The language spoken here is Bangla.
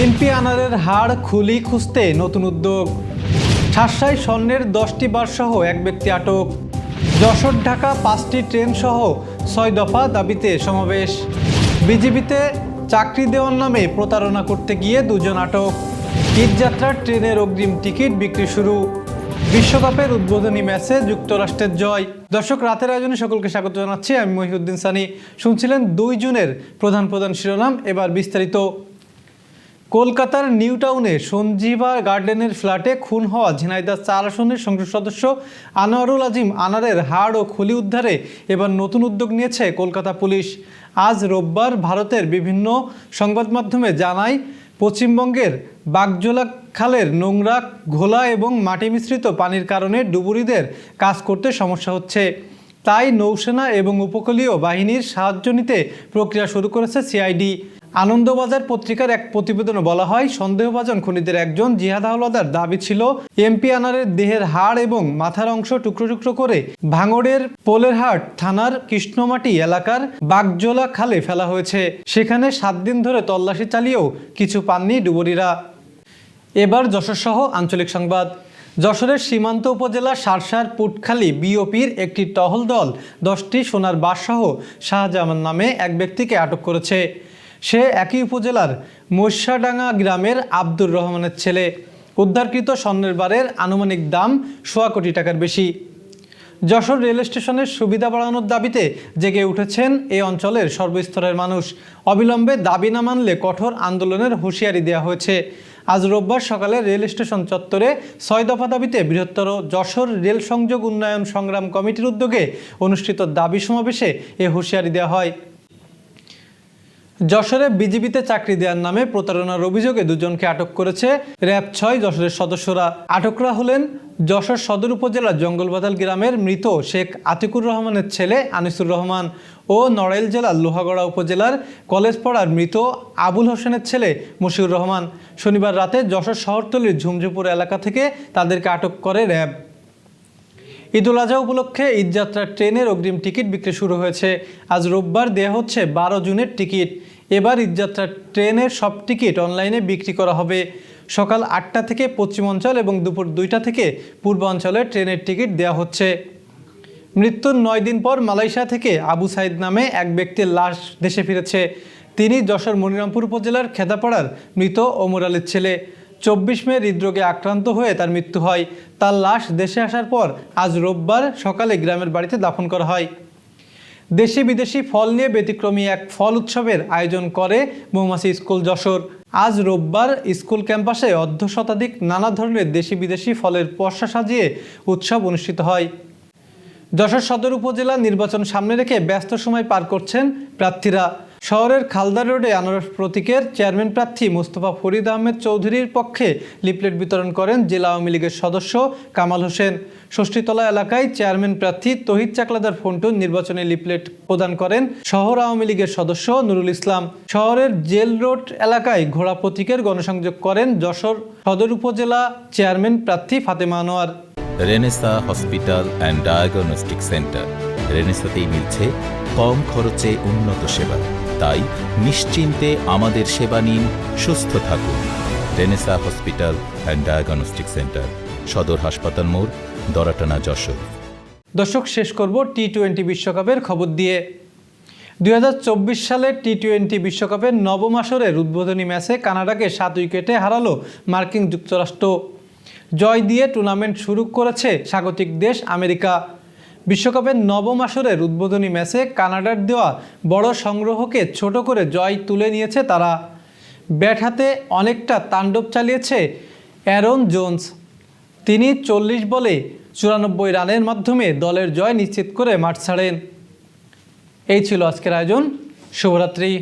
এমপি আনারের হাড় খুলি খুঁজতে নতুন উদ্যোগ। ঠাসাই স্বর্ণের দশটি বারসহ এক ব্যক্তি আটক। যশোর ঢাকা পাঁচটি ট্রেন সহ ছয় দফা দাবিতে সমাবেশ। বিজিবিতে চাকরি দেওয়ার নামে প্রতারণা করতে গিয়ে দুজন আটক। ঈদযাত্রার ট্রেনের অগ্রিম টিকিট বিক্রি শুরু। বিশ্বকাপের উদ্বোধনী ম্যাচে যুক্তরাষ্ট্রের জয়। দর্শক, রাতের আয়োজনে সকলকে স্বাগত জানাচ্ছি। আমি মহিউদ্দিন সানি। শুনছিলেন দুই জুনের প্রধান প্রধান শিরোনাম। এবার বিস্তারিত। কলকাতার নিউ টাউনে সঞ্জীবা গার্ডেনের ফ্ল্যাটে খুন হওয়া ঝিনাইদহ চার আসনের সংসদ সদস্য আনোয়ারুল আজিম আনারের হাড় ও খুলি উদ্ধারে এবার নতুন উদ্যোগ নিয়েছে কলকাতা পুলিশ। আজ রোববার ভারতের বিভিন্ন সংবাদ মাধ্যমে জানায়, পশ্চিমবঙ্গের বাগজোলা খালের নোংরা ঘোলা এবং মাটি মিশ্রিত পানির কারণে ডুবুরিদের কাজ করতে সমস্যা হচ্ছে। তাই নৌসেনা এবং উপকূলীয় বাহিনীর সাহায্য নিতে প্রক্রিয়া শুরু করেছে সিআইডি। আনন্দবাজার পত্রিকার এক প্রতিবেদনে বলা হয়, সন্দেহভাজন খুনিদের একজন জিহাদ হাওলাদার দাবি ছিল, এমপি আনারের দেহের হাড় এবং মাথার অংশ টুকরো টুকরো করে ভাঙড়ের পোলেরহাট থানার কৃষ্ণমাটি এলাকার বাগজোলা খালে ফেলা হয়েছে। সেখানে সাত দিন ধরে তল্লাশি চালিয়েও কিছু পাননি ডুবুরিরা। এবার যশোরসহ আঞ্চলিক সংবাদ। যশোরের সীমান্ত উপজেলা সারসার পুটখালী বিওপির একটি টহল দল দশটি সোনার বাসসহ শাহজামান নামে এক ব্যক্তিকে আটক করেছে। সে একই উপজেলার মৈশাডাঙ্গা গ্রামের আব্দুর রহমানের ছেলে। উদ্ধারকৃত স্বর্ণের বারের আনুমানিক দাম সোয়া কোটি টাকার বেশি। যশোর রেল স্টেশনের সুবিধা বাড়ানোর দাবিতে জেগে উঠেছেন এই অঞ্চলের সর্বস্তরের মানুষ। অবিলম্বে দাবি না মানলে কঠোর আন্দোলনের হুঁশিয়ারি দেওয়া হয়েছে। আজ রোববার সকালে রেল স্টেশন চত্বরে ছয় দফা দাবিতে বৃহত্তর যশোর রেল সংযোগ উন্নয়ন সংগ্রাম কমিটির উদ্যোগে অনুষ্ঠিত দাবি সমাবেশে এ হুঁশিয়ারি দেওয়া হয়। যশোরে বিজিবিতে চাকরি দেওয়ার নামে প্রতারণার অভিযোগে দুজনকে আটক করেছে র্যাব ছয় যশোরের সদস্যরা। আটকরা হলেন যশোর সদর উপজেলার জঙ্গলবাদাল গ্রামের মৃত শেখ আতিকুর রহমানের ছেলে আনিসুর রহমান ও নড়াইল জেলার লোহাগড়া উপজেলার কলেজ পড়ার মৃত আবুল হোসেনের ছেলে মশিউর রহমান। শনিবার রাতে যশোর শহরতলির ঝুমঝুপুর এলাকা থেকে তাদেরকে আটক করে র্যাব। ঈদুল আজহা উপলক্ষে ঈদযাত্রার ট্রেনের অগ্রিম টিকিট বিক্রি শুরু হয়েছে। আজ রোববার দেয়া হচ্ছে বারো জুনের টিকিট। এবার ঈদযাত্রার ট্রেনের সব টিকিট অনলাইনে বিক্রি করা হবে। সকাল আটটা থেকে পশ্চিমাঞ্চল এবং দুপুর দুইটা থেকে পূর্বাঞ্চলে ট্রেনের টিকিট দেওয়া হচ্ছে। মৃত্যুর নয় দিন পর মালয়েশিয়া থেকে আবু সাইদ নামে এক ব্যক্তির লাশ দেশে ফিরেছে। তিনি যশোর মনিরামপুর উপজেলার খেদাপাড়ার মৃত ওমর আলীর ছেলে। চব্বিশ মে হৃদরোগে আক্রান্ত হয়ে তার মৃত্যু হয়। তার লাশ দেশে আসার পর আজ রোববার সকালে গ্রামের বাড়িতে দাফন করা হয়। দেশি বিদেশি ফল নিয়ে ব্যতিক্রমী এক ফল উৎসবের আয়োজন করে মৌমাছি স্কুল যশোর। আজ রোববার স্কুল ক্যাম্পাসে অর্ধ শতাধিক নানা ধরনের দেশি বিদেশি ফলের পশা সাজিয়ে উৎসব অনুষ্ঠিত হয়। যশোর সদর উপজেলা নির্বাচন সামনে রেখে ব্যস্ত সময় পার করছেন প্রার্থীরা। শহরের খালদা রোডে আনারস প্রতীকের চেয়ারম্যান প্রার্থী মোস্তফা ফরিদ আহমেদ চৌধুরীর পক্ষে লিফলেট বিতরণ করেন জেলা আওয়ামী লীগের সদস্য কামাল হোসেন। ষষ্ঠীতলা এলাকায় চেয়ারম্যান প্রার্থী তহিদ চাকলাদার ফন্টু নির্বাচনী লিফলেট প্রদান করেন শহর আওয়ামী লীগের সদস্য নুরুল ইসলাম। শহরের জেল রোড এলাকায় ঘোড়া প্রতীকের গণসংযোগ করেন যশোর সদর উপজেলা চেয়ারম্যান প্রার্থী Fatema Anwar. Renaissance hospital and diagnostic centre. রেনেসাতেই মিলছে কম খরচে উন্নত সেবা। তাই নিশ্চিন্তে আমাদের সেবা নিন, সুস্থ থাকুন। Renaissance hospital and diagnostic centre সদর হাসপাতাল মোড়, দরাটানা, যশোর। দর্শক, শেষ করব টি টোয়েন্টি বিশ্বকাপের খবর দিয়ে। দুই হাজার চব্বিশ সালের টি টোয়েন্টি বিশ্বকাপের নবম আসরের উদ্বোধনী ম্যাচে কানাডাকে সাত উইকেটে হারালো মার্কিন যুক্তরাষ্ট্র। জয় দিয়ে টুর্নামেন্ট শুরু করেছে স্বাগতিক দেশ আমেরিকা। বিশ্বকাপের নবম আসরের উদ্বোধনী ম্যাচে কানাডার দেওয়া বড় সংগ্রহকে ছোট করে জয় তুলে নিয়েছে তারা। ব্যাট হাতে অনেকটা তাণ্ডব চালিয়েছে অ্যারন জোন্স। তিনি চল্লিশ বলে চুরানব্বই রানের মাধ্যমে দলের জয় নিশ্চিত করে মাঠ ছাড়েন। এই ছিল আজকের আয়োজন। শুভরাত্রি।